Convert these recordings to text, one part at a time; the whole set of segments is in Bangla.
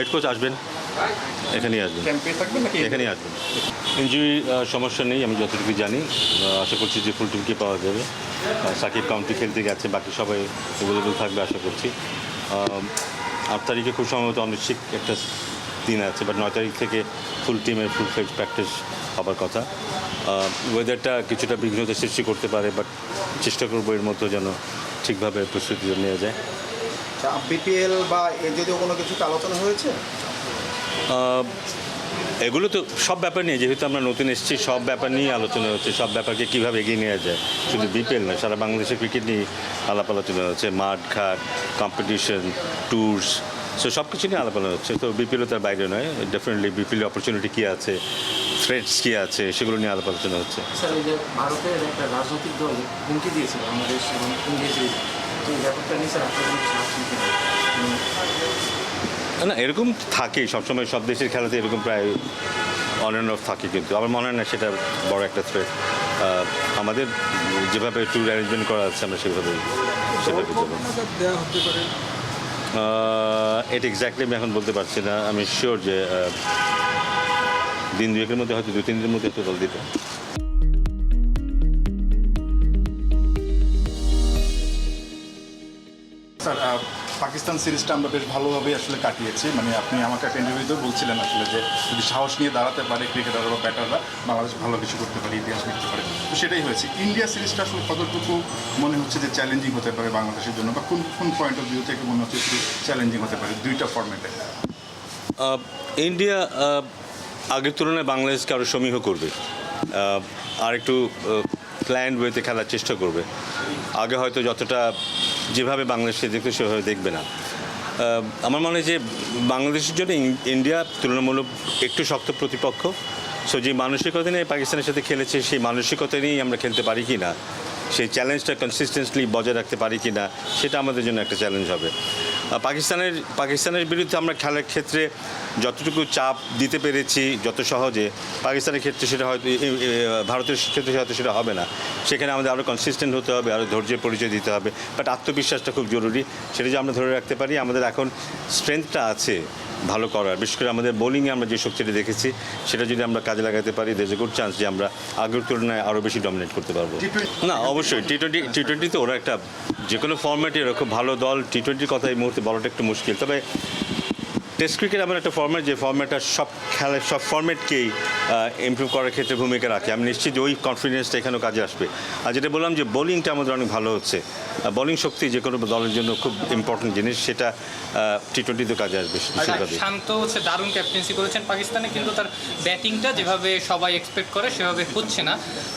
হেড কোচ আসবেন? এখানেই আসবেন। ক্যাম্পে থাকবেন নাকি? এখানেই আসবেন। ইঞ্জুরি সমস্যা নেই আমি যতটুকু জানি। আশা করছি যে ফুল টিমকে পাওয়া যাবে। সাকিব কাউন্টি খেলতে গেছে বাকি সবাই অ্যাভেলেবল থাকবে আশা করছি। আট তারিখে খুব সম্ভবত অনিশ্চিত একটা দিন আছে বাট নয় তারিখ থেকে ফুল টিমের ফুল ফ্লেজ প্র্যাকটিস হবার কথা। ওয়েদারটা কিছুটা বিঘ্নতা সৃষ্টি করতে পারে বাট চেষ্টা করব এর মতো যেন ঠিকভাবে প্রস্তুতি নেওয়া যায়। বিপিএল বা এর যদিও কোনো কিছুতে আলোচনা হয়েছে? এগুলো তো সব ব্যাপার নিয়ে যেহেতু আমরা নতুন এসেছি সব ব্যাপার নিয়ে আলোচনা হচ্ছে সব ব্যাপারকে কীভাবে এগিয়ে নেওয়া যায়? শুধু বিপিএল না সারা বাংলাদেশের ক্রিকেট নিয়ে আলাপ আলোচনা হচ্ছে মাঠ ঘাট কম্পিটিশন ট্যুরস সো সব কিছু নিয়ে আলাপ আলোচনা হচ্ছে। তো বিপিএলও তার বাইরে নয় ডেফিনেটলি বিপিএল অপরচুনিটি কী আছে থ্রেডস কী আছে সেগুলো নিয়ে আলাপ আলোচনা হচ্ছে। স্যার এই যে ভারতের একটা রাজনৈতিক দল হুমকি দিয়েছে বাংলাদেশ না, এরকম থাকেই সবসময় সব দেশের খেলাতে এরকম প্রায় অন অ্যান্ড অফ থাকে কিন্তু। আমার মনে হয় না সেটা বড় একটা থ্রেট আমাদের যেভাবে ট্যুর অ্যারেঞ্জমেন্ট করা আছে, আমরা সেভাবে সেভাবে যাব। এটা এক্স্যাক্টলি আমি এখন বলতে পারছি না। আমি শিওর যে দিন দুয়েকের মধ্যে হয়তো দু তিন দিনের মধ্যে তো দল দিতে। স্যার পাকিস্তান সিরিজটা আমরা বেশ ভালোভাবেই আসলে কাটিয়েছি। মানে আপনি আমাকে একটা ইন্টারভিউতেও বলছিলেন আসলে যে যদি সাহস নিয়ে দাঁড়াতে পারে ক্রিকেটার বা ব্যাটাররা বাংলাদেশ ভালো কিছু করতে পারে, ইতিহাস লিখতে পারে। তো সেটাই হয়েছে। ইন্ডিয়া সিরিজটা আসলে কতটুকু মনে হচ্ছে যে চ্যালেঞ্জিং হতে পারে বাংলাদেশের জন্য? বা কোন কোন পয়েন্ট অফ ভিউ থেকে মনে হচ্ছে চ্যালেঞ্জিং হতে পারে দুইটা ফর্মেটে ইন্ডিয়া আগের তুলনায় বাংলাদেশকে আরও সমীহ করবে। আর একটু প্ল্যান্ড ওয়েতে খেলার চেষ্টা করবে। আগে হয়তো যতটা যেভাবে বাংলাদেশে দেখতো সেভাবে দেখবে না। আমার মনে হয় যে বাংলাদেশের জন্য ইন্ডিয়া তুলনামূলক একটু শক্ত প্রতিপক্ষ। সো যে মানসিকতা নিয়ে পাকিস্তানের সাথে খেলেছে, সেই মানসিকতা নিয়েই আমরা খেলতে পারি কি না সেই চ্যালেঞ্জটা কনসিস্টেন্টলি বজায় রাখতে পারি কি না সেটা আমাদের জন্য একটা চ্যালেঞ্জ হবে। পাকিস্তানের পাকিস্তানের বিরুদ্ধে আমরা খেলার ক্ষেত্রে যতটুকু চাপ দিতে পেরেছি, যত সহজে, পাকিস্তানের ক্ষেত্রে সেটা হয়তো ভারতের ক্ষেত্রে হয়তো সেটা হবে না। সেখানে আমাদের আরও কনসিস্টেন্ট হতে হবে আরও ধৈর্যের পরিচয় দিতে হবে। বাট আত্মবিশ্বাসটা খুব জরুরি, সেটা যে আমরা ধরে রাখতে পারি, আমাদের এখন স্ট্রেংথটা আছে ভালো করার। বিশেষ করে আমাদের বোলিংয়ে আমরা যে শক্তিটা দেখেছি সেটা যদি আমরা কাজে লাগাতে পারি দেশ গুড চান্স যে আমরা আগের তুলনায় আরও বেশি ডমিনেট করতে পারব। না অবশ্যই টি টোয়েন্টি টি টোয়েন্টিতে ওরা একটা যে কোনো ফর্ম্যাটে এরকম ভালো দল টি টোয়েন্টির কথা এই মুহূর্তে বলাটা একটু মুশকিল। তবে টেস্ট ক্রিকেট এমন একটা ফর্ম্যাট যে ফর্ম্যাটটা সব খেলা সব ফর্ম্যাটকেই ইমপ্রুভ করার ক্ষেত্রে ভূমিকা রাখে। আমি নিশ্চিত ওই কনফিডেন্সটা এখানেও কাজে আসবে। আর যেটা বললাম যে বোলিংটা আমাদের অনেক ভালো হচ্ছে। বোলিং শক্তি যে কোনো দলের জন্য খুব ইম্পর্টেন্ট জিনিস সেটা টি টোয়েন্টিতে কাজে আসবে শান্ত হচ্ছে দারুণ ক্যাপ্টেন্সি করেছেন পাকিস্তানে কিন্তু তার ব্যাটিংটা যেভাবে সবাই এক্সপেক্ট করে সেভাবে হচ্ছে না।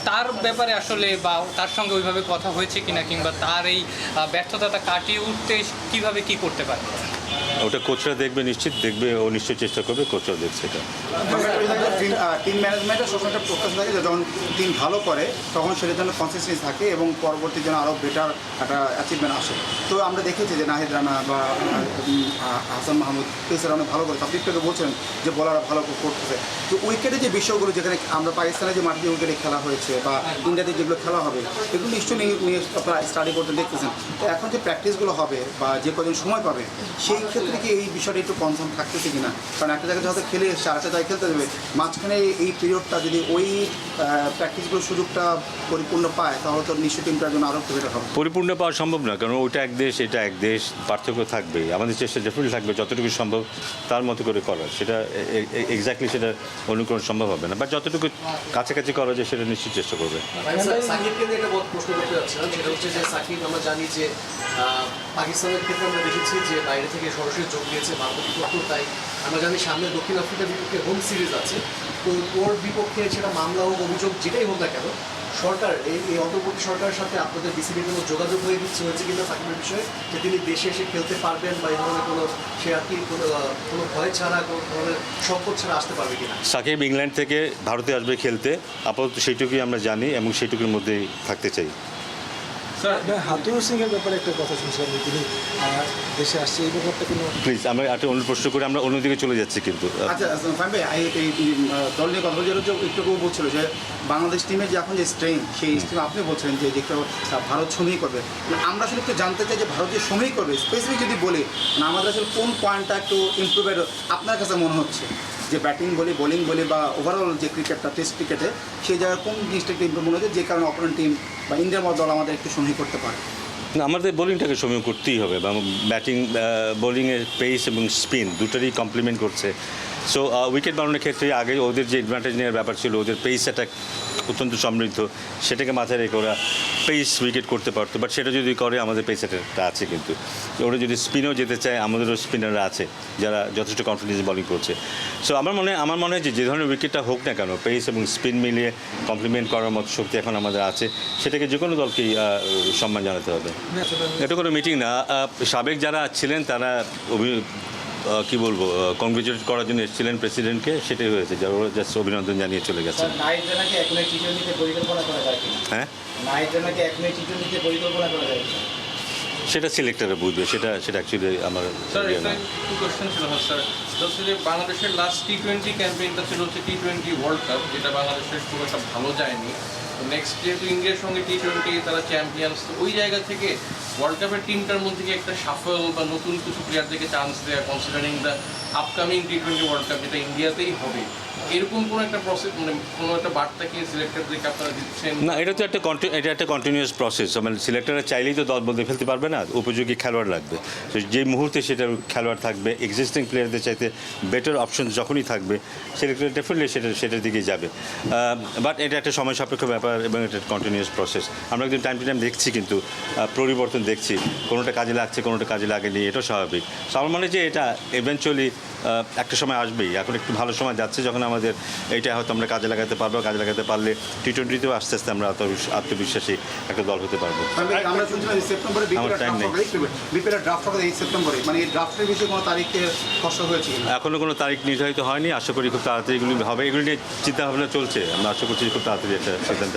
তার ব্যাপারে আসলে বা তার সঙ্গে ওইভাবে কথা হয়েছে কিনা কিংবা তার এই ব্যর্থতাটা কাটিয়ে উঠতে কীভাবে কি করতে পারে? ওটা কোচরা দেখবে নিশ্চিত, দেখবে, ও নিশ্চয়ই চেষ্টা করবে কোচরা দেখছে এটা। টিম ম্যানেজমেন্টের একটা প্রত্যাশা থাকে যখন টিম ভালো করে, তখন সেটার জন্য কনসিস্টেন্সি থাকে এবং পরবর্তী যেন আরও বেটার একটা অ্যাচিভমেন্ট আসে। তো আমরা দেখেছি যে নাহিদ রানা বা হাসান মাহমুদ পেসার অনেক ভালো করে একটু বলছেন যে বলাররা ভালো করতেছে। তো উইকেটে যে বিষয়গুলো, যেখানে আমরা পাকিস্তানে যে মাঠে উইকেটে খেলা হয়েছে বা ইন্ডিয়াতে যেগুলো খেলা হবে, এগুলো নিশ্চয়ই নিয়ে আপনারা স্টাডি করতে দেখতেছেন। তো এখন যে প্র্যাকটিসগুলো হবে বা যে কজন সময় পাবে, সেই ক্ষেত্রে কি এই বিষয়টা একটু কনসার্ন থাকতেছে কিনা? কারণ একটা জায়গায় হয়তো খেলে এসছে আরেকটা জায়গায় খেলতে দেবে মাঝখানে এই পিরিয়ডটা যদি ওই প্র্যাকটিসগুলোর সুযোগটা পরিপূর্ণ পায় তাহলে তো নিশ্চয়ই টিমটার জন্য আরও একটু বেটার হবে। পরিপূর্ণ পাওয়া সম্ভব না কারণ ওইটা এক দেশ এটা এক দেশ পার্থক্য থাকবেই। আমাদের চেষ্টা ডেফিনেটলি থাকবে যতটুকু সম্ভব তার মতো করে করার। সেটা এক্স্যাক্টলি সেটা অনুকরণ সম্ভব হবে না বা যতটুকু কাছাকাছি করা যায় সেটা নিশ্চিত চেষ্টা করবে। সাকিবকে নিয়ে একটা প্রশ্ন করতে যাচ্ছিলাম সেটা হচ্ছে যে সাকিব আমরা জানি যে পাকিস্তানের ক্ষেত্রে আমরা দেখেছি যে বাইরে থেকে সরাসরি যোগ দিয়েছে ভারতের বিপক্ষ তাই আমরা জানি সামনে দক্ষিণ আফ্রিকার বিপক্ষে হোম সিরিজ আছে। তো ওর বিপক্ষে সেটা মামলা হোক, অভিযোগ যেটাই হোক না কেন, সরকার, এই এই অন্তর্বর্তী সরকারের সাথে আপনাদের বিসিবির কোনো যোগাযোগ হয়ে দিচ্ছে, হয়েছে কিনা সাকিবের বিষয়ে যে তিনি দেশে এসে খেলতে পারবেন বা এই ধরনের কোনো সে আর কি কোনো ভয় ছাড়া, কোনো ধরনের সংকট ছাড়া আসতে পারবে কিনা। সাকিব ইংল্যান্ড থেকে ভারতে আসবে খেলতে, আপাতত সেইটুকুই আমরা জানি এবং সেইটুকুর মধ্যেই থাকতে চাই। হাতুর সিং এর ব্যাপারে একটা কথা শুনছিলাম যে তিনি দেশে আসছে এই ব্যাপারটা কোনো প্লিজ আমরা একটা অন্য প্রশ্ন করে আমরা অন্যদিকে চলে যাচ্ছি কিন্তু। আচ্ছা ফাইন ভাই এই এই আহ, দল নিয়ে কথা বলছি একটু বলছিল যে বাংলাদেশ টিমের যে এখন যে স্ট্রেন সেই স্ট্রেন আপনি বলছিলেন যে যেটা ভারত সমী করবে। আমরা আসলে একটু জানতে চাই যে ভারত যে করবে স্পেসিফিক যদি বলি মানে আমাদের আসলে কোন পয়েন্টটা একটু ইম্প্রুভের আপনার কাছে মনে হচ্ছে? যে ব্যাটিং বলি বোলিং বলি বা ওভারঅল যে ক্রিকেটটা টেস্ট ক্রিকেটে সেই জায়গায় কোন জিনিসটা একটু ইম্প্রুভ মনে হচ্ছে যে কারণে অপোনেন্ট টিম বা ইন্ডিয়ার মতো দল আমাদের একটু সমীহ করতে পারে? না, আমাদের বোলিংটাকে সময় করতেই হবে বা ব্যাটিং বোলিংয়ের পেস এবং স্পিন দুটোরই কমপ্লিমেন্ট করছে। সো উইকেট বানানোর ক্ষেত্রে আগে ওদের যে অ্যাডভান্টেজ নেওয়ার ব্যাপার ছিল ওদের পেস অ্যাটাক অত্যন্ত সমৃদ্ধ সেটাকে মাথায় রেখে ওরা পেস উইকেট করতে পারতো। বাট সেটা যদি করে আমাদের পেস অ্যাটাকটা আছে কিন্তু। ওরা যদি স্পিনেও যেতে চায় আমাদেরও স্পিনাররা আছে যারা যথেষ্ট কনফিডেন্স বলিং করছে। সো আমার মনে আমার মনে হয় যে যে ধরনের উইকেটটা হোক না কেন পেস এবং স্পিন মিলিয়ে কমপ্লিমেন্ট করার মতো শক্তি এখন আমাদের আছে। সেটাকে যে কোনো দলকেই সম্মান জানাতে হবে। এটা কোনো মিটিং না। সাবেক যারা ছিলেন তারা কি বলব কংগ্রেচুলেট করার জন্য এসেছিলেন প্রেসিডেন্টকে সেটাই হয়েছে যারা ওরা জাস্ট অভিনন্দন জানিয়ে চলে কিনা হ্যাঁ? সেটা সিলেক্টরে বুঝবে সেটা সেটা অ্যাকচুয়ালি আমার হ্যাঁ বাংলাদেশের লাস্ট টি টোয়েন্টি ক্যাম্পেইনটা ছিল হচ্ছে টি টোয়েন্টি ওয়ার্ল্ড কাপ যেটা বাংলাদেশের খুব একটা ভালো যায়নি। নেক্সট যেহেতু ইন্ডিয়ার সঙ্গে টি টোয়েন্টি তারা চ্যাম্পিয়ন্স তো ওই জায়গা থেকে ওয়ার্ল্ড কাপের টিমটার মধ্যে কি একটা সাফল বা নতুন কিছু প্লেয়ারদেরকে চান্স দেওয়া considering the upcoming T twenty World Cup যেটা ইন্ডিয়াতেই হবে। এরকম কোনো একটা প্রসেস মানে কোনো একটা বার্তা কি সিলেক্টরদেরকে আপনারা দিচ্ছেন? না, এটা তো একটা এটা একটা কন্টিনিউয়াস প্রসেস মানে সিলেক্টররা চাইলেই তো দল বদলে ফেলতে পারবে না, উপযোগী খেলোয়াড় লাগবে। যে মুহূর্তে সেটার খেলোয়াড় থাকবে এক্সিস্টিং প্লেয়ারদের চাইতে বেটার অপশন যখনই থাকবে সিলেক্টর ডেফিনেটলি সেটা, সেটার দিকে যাবে। বাট এটা একটা সময় সাপেক্ষ ব্যাপার এবং এটা কন্টিনিউয়াস প্রসেস আমরা একদম টাইম টু টাইম দেখছি কিন্তু পরিবর্তন দেখছি। কোনোটা কাজে লাগছে, কোনোটা কাজে লাগেনি এটাও স্বাভাবিক। So আমার মনে যে এটা ইভেনচুয়ালি একটা সময় আসবেই। এখন একটু ভালো সময় যাচ্ছে যখন আমাদের এইটা হয়তো আমরা কাজে লাগাতে পারব কাজে লাগাতে পারলে টি টোয়েন্টিতেও আস্তে আস্তে আমরা আত্মবিশ্বাসী একটা দল হতে পারব। এখনও আমরা শুনছিলাম সেপ্টেম্বরে আমার বিপিএল নেই। বিপিএল ড্রাফট হবে এই সেপ্টেম্বরে। মানে এই ড্রাফটের বিষয়ে কোনো তারিখে খসড়া হয়েছে এখনও কোনো তারিখ নির্ধারিত হয়নি আশা করি খুব তাড়াতাড়ি এগুলি হবে। এগুলি নিয়ে চিন্তা ভাবনা চলছে। আমরা আশা করছি খুব তাড়াতাড়ি একটা সিদ্ধান্ত